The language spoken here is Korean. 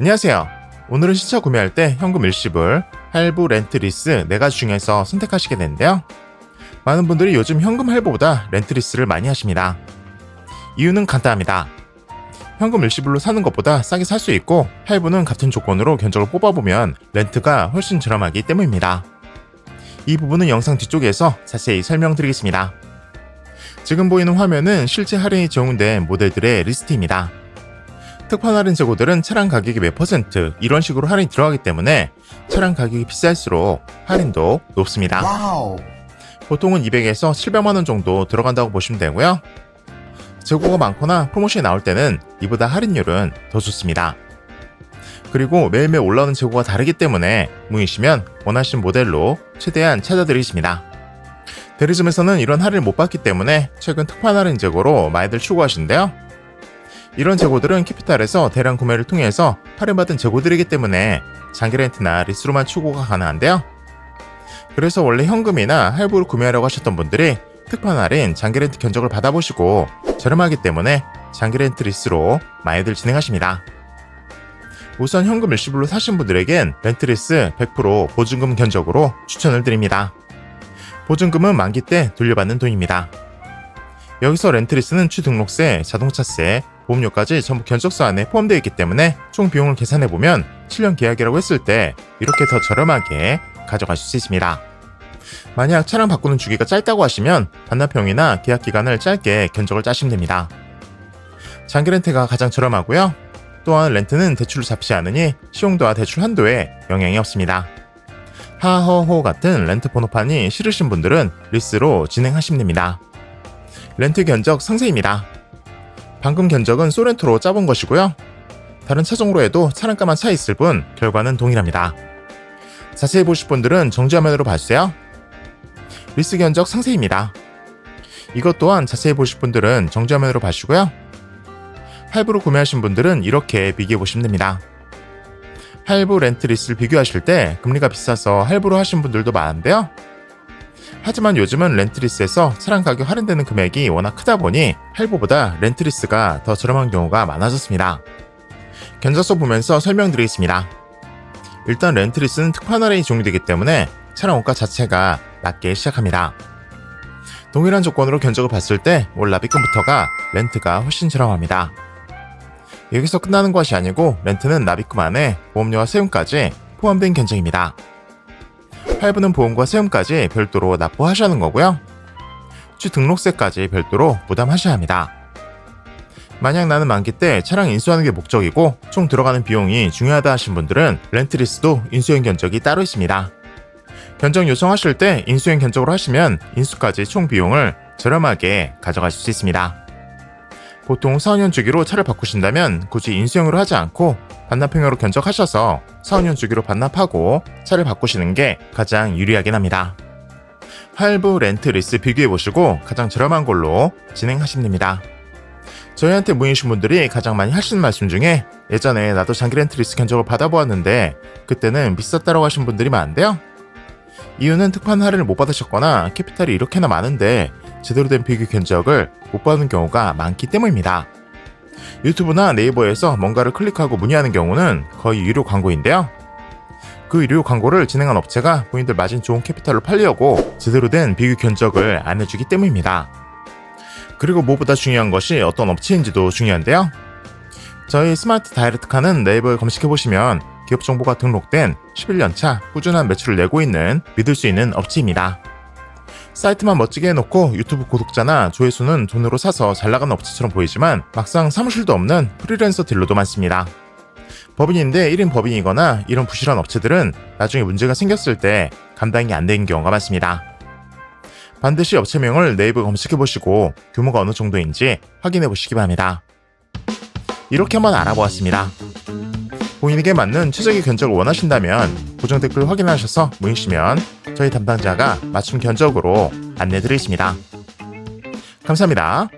안녕하세요. 오늘은 신차 구매할 때 현금 일시불, 할부, 렌트, 리스 네 가지 중에서 선택하시게 되는데요. 많은 분들이 요즘 현금 할부보다 렌트, 리스를 많이 하십니다. 이유는 간단합니다. 현금 일시불로 사는 것보다 싸게 살 수 있고 할부는 같은 조건으로 견적을 뽑아보면 렌트가 훨씬 저렴하기 때문입니다. 이 부분은 영상 뒤쪽에서 자세히 설명드리겠습니다. 지금 보이는 화면은 실제 할인이 적용된 모델들의 리스트입니다. 특판 할인 재고들은 차량 가격이 몇 퍼센트 이런 식으로 할인이 들어가기 때문에 차량 가격이 비쌀수록 할인도 높습니다. 와우. 보통은 200에서 700만 원 정도 들어간다고 보시면 되고요. 재고가 많거나 프로모션이 나올 때는 이보다 할인율은 더 좋습니다. 그리고 매일매일 올라오는 재고가 다르기 때문에 문의시면 원하시는 모델로 최대한 찾아드리겠습니다. 대리점에서는 이런 할인을 못 받기 때문에 최근 특판 할인 재고로 많이들 추구하시는데요. 이런 재고들은 캐피탈에서 대량 구매를 통해서 할인받은 재고들이기 때문에 장기 렌트나 리스로만 추구가 가능한데요. 그래서 원래 현금이나 할부로 구매하려고 하셨던 분들이 특판 할인 장기 렌트 견적을 받아보시고 저렴하기 때문에 장기 렌트 리스로 많이들 진행하십니다. 우선 현금 일시불로 사신 분들에겐 렌트리스 100% 보증금 견적으로 추천을 드립니다. 보증금은 만기 때 돌려받는 돈입니다. 여기서 렌트리스는 취등록세, 자동차세, 보험료까지 전부 견적서 안에 포함되어 있기 때문에 총 비용을 계산해보면 7년 계약이라고 했을 때 이렇게 더 저렴하게 가져가실 수 있습니다. 만약 차량 바꾸는 주기가 짧다고 하시면 반납형이나 계약 기간을 짧게 견적을 짜시면 됩니다. 장기 렌트가 가장 저렴하고요. 또한 렌트는 대출을 잡지 않으니 시용도와 대출 한도에 영향이 없습니다. 하허호 같은 렌트 번호판이 싫으신 분들은 리스로 진행하시면 됩니다. 렌트 견적 상세입니다. 방금 견적은 소렌토로 짜본 것이고요. 다른 차종으로 해도 차량가만 차 있을 뿐 결과는 동일합니다. 자세히 보실 분들은 정지화면으로 봐주세요. 리스 견적 상세입니다. 이것 또한 자세히 보실 분들은 정지화면으로 봐주시고요. 할부로 구매하신 분들은 이렇게 비교해 보시면 됩니다. 할부 렌트 리스를 비교하실 때 금리가 비싸서 할부로 하신 분들도 많은데요. 하지만 요즘은 렌트리스에서 차량 가격 할인되는 금액이 워낙 크다 보니 할부보다 렌트리스가 더 저렴한 경우가 많아졌습니다. 견적서 보면서 설명드리겠습니다. 일단 렌트리스는 특판 할인이 종료되기 때문에 차량 원가 자체가 낮게 시작합니다. 동일한 조건으로 견적을 봤을 때올 납입금부터가 렌트가 훨씬 저렴합니다. 여기서 끝나는 것이 아니고 렌트는 납입금 안에 보험료와 세금까지 포함된 견적입니다. 할부는 보험과 세금까지 별도로 납부하셔야 하는 거고요. 취 등록세까지 별도로 부담하셔야 합니다. 만약 나는 만기 때 차량 인수하는 게 목적이고 총 들어가는 비용이 중요하다 하신 분들은 렌트리스도 인수행 견적이 따로 있습니다. 견적 요청하실 때 인수행 견적으로 하시면 인수까지 총 비용을 저렴하게 가져가실 수 있습니다. 보통 4년 주기로 차를 바꾸신다면 굳이 인수형으로 하지 않고 반납형으로 견적하셔서 4년 주기로 반납하고 차를 바꾸시는 게 가장 유리하긴 합니다. 할부, 렌트, 리스 비교해 보시고 가장 저렴한 걸로 진행하시면 됩니다. 저희한테 문의주신 분들이 가장 많이 하시는 말씀 중에 예전에 나도 장기 렌트 리스 견적을 받아보았는데 그때는 비쌌다고 하신 분들이 많은데요. 이유는 특판 할인을 못 받으셨거나 캐피탈이 이렇게나 많은데 제대로 된 비교 견적을 못 받는 경우가 많기 때문입니다. 유튜브나 네이버에서 뭔가를 클릭하고 문의하는 경우는 거의 유료 광고인데요. 그 유료 광고를 진행한 업체가 본인들 마진 좋은 캐피탈로 팔려고 제대로 된 비교 견적을 안 해주기 때문입니다. 그리고 무엇보다 중요한 것이 어떤 업체인지도 중요한데요. 저희 스마트 다이렉트 카는 네이버에 검색해보시면 기업 정보가 등록된 11년차 꾸준한 매출을 내고 있는 믿을 수 있는 업체입니다. 사이트만 멋지게 해놓고 유튜브 구독자나 조회수는 돈으로 사서 잘 나가는 업체처럼 보이지만 막상 사무실도 없는 프리랜서 딜러도 많습니다. 법인인데 1인 법인이거나 이런 부실한 업체들은 나중에 문제가 생겼을 때 감당이 안 되는 경우가 많습니다. 반드시 업체명을 네이버 검색해 보시고 규모가 어느 정도인지 확인해 보시기 바랍니다. 이렇게 한번 알아보았습니다. 본인에게 맞는 최적의 견적을 원하신다면 고정 댓글 확인하셔서 문의시면 저희 담당자가 맞춤 견적으로 안내드리겠습니다. 감사합니다.